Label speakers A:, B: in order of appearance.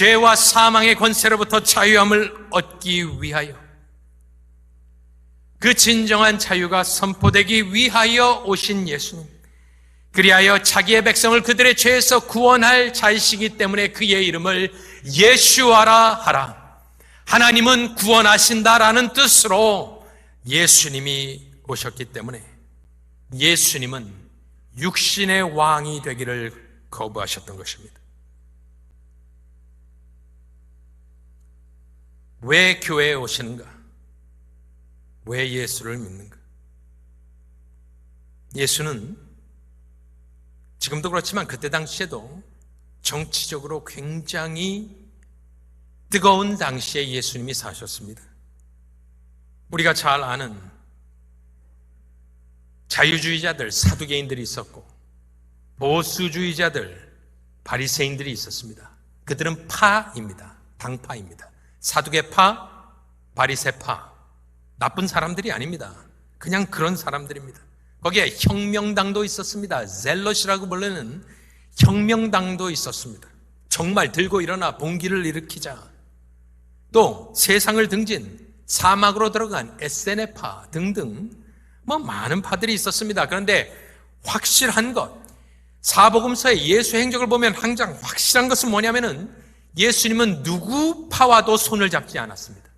A: 죄와 사망의 권세로부터 자유함을 얻기 위하여 그 진정한 자유가 선포되기 위하여 오신 예수님. 그리하여 자기의 백성을 그들의 죄에서 구원할 자이시기 때문에 그의 이름을 예수하라 하라. 하나님은 구원하신다라는 뜻으로 예수님이 오셨기 때문에 예수님은 육신의 왕이 되기를 거부하셨던 것입니다. 왜 교회에 오시는가? 왜 예수를 믿는가? 예수는 지금도 그렇지만 그때 당시에도 정치적으로 굉장히 뜨거운 당시에 예수님이 사셨습니다. 우리가 잘 아는 자유주의자들, 사두개인들이 있었고 보수주의자들, 바리새인들이 있었습니다. 그들은 파입니다. 당파입니다. 사두개파, 바리새파, 나쁜 사람들이 아닙니다. 그냥 그런 사람들입니다. 거기에 혁명당도 있었습니다. 젤럿이라고 불리는 혁명당도 있었습니다. 정말 들고 일어나 봉기를 일으키자. 또 세상을 등진 사막으로 들어간 에세네파 등등 뭐 많은 파들이 있었습니다. 그런데 확실한 것, 사복음서의 예수 행적을 보면 항상 확실한 것은 뭐냐면은 예수님은 누구 파와도 손을 잡지 않았습니다.